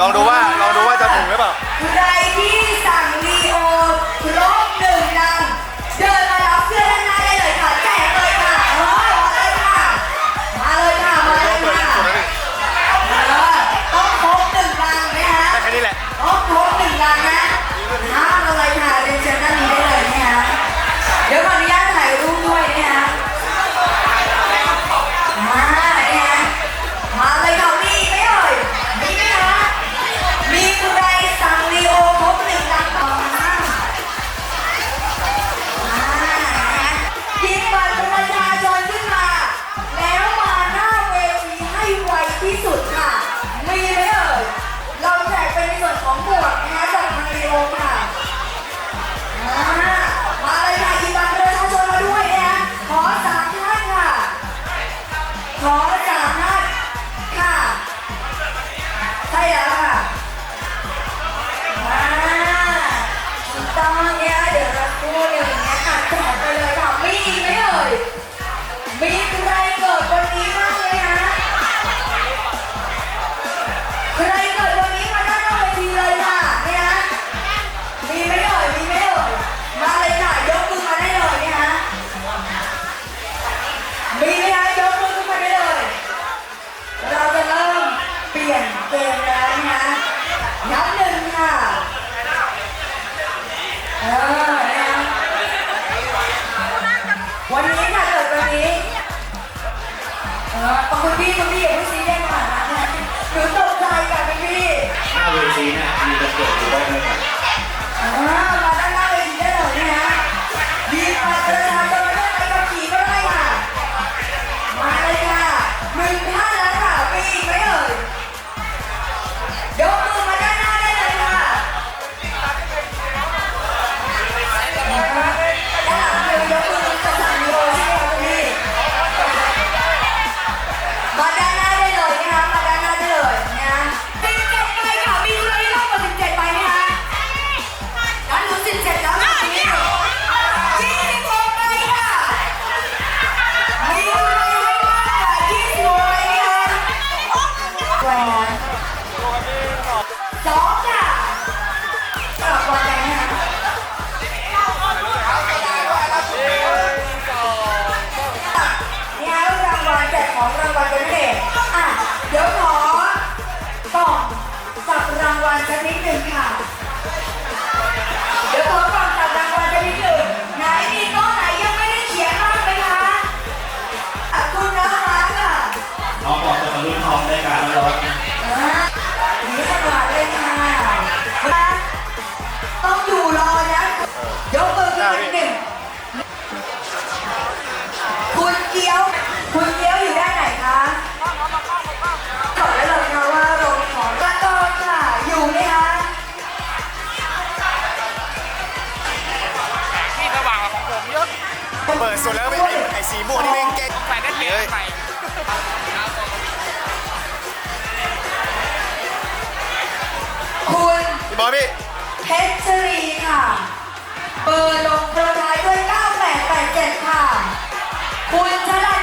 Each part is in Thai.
ลองดูว่า ขอจั เมแล้วนะคะนับหนึ่งค่ะเออนะควันนี้ค่ะเกิดวันนี้เออคุณพี่คุณพี่อย่าพูดซีเรียสขนานะคือตกใจค่ะคุณพี่ หน้าเวทีนะมีกะจกอยู่บ้ไหม อพี่เพชรชรีค่ะ เบอร์ลงท้ายด้วย 9887 ค่ะ คุณชนะ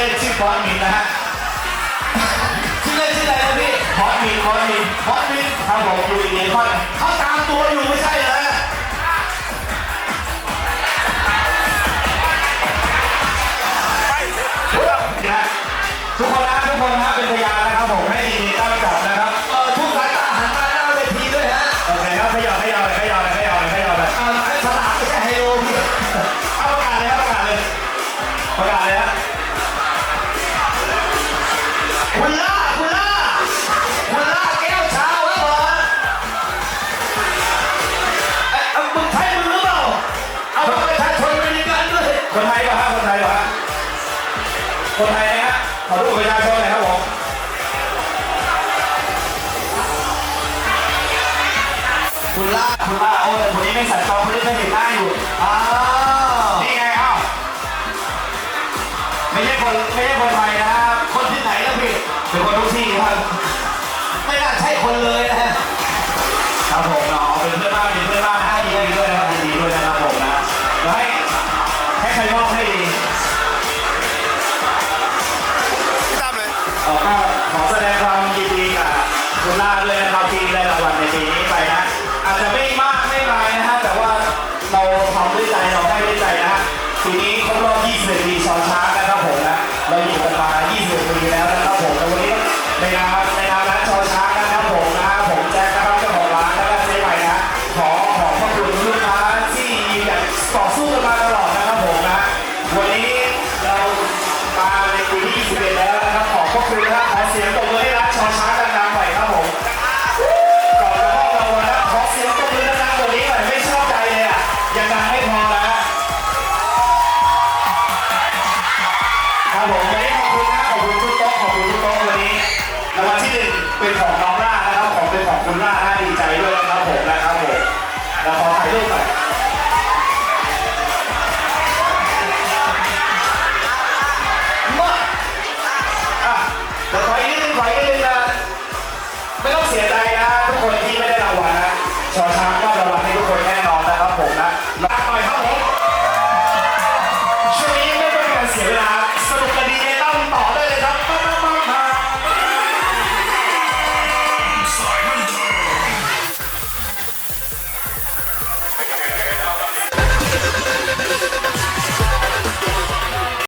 เล่นชื่อพอดมินนะฮะชื่อเล่นชื่ออะไรนะพี่พอดมินพอดมินพอดมินครับผมดูอีกหนึ่งคนเขาตามตัวอยู่ไม่ใช่เหรอทุกคนนะทุกคนนะเป็นพยานนะครับผมให้ดีๆตั้งใจ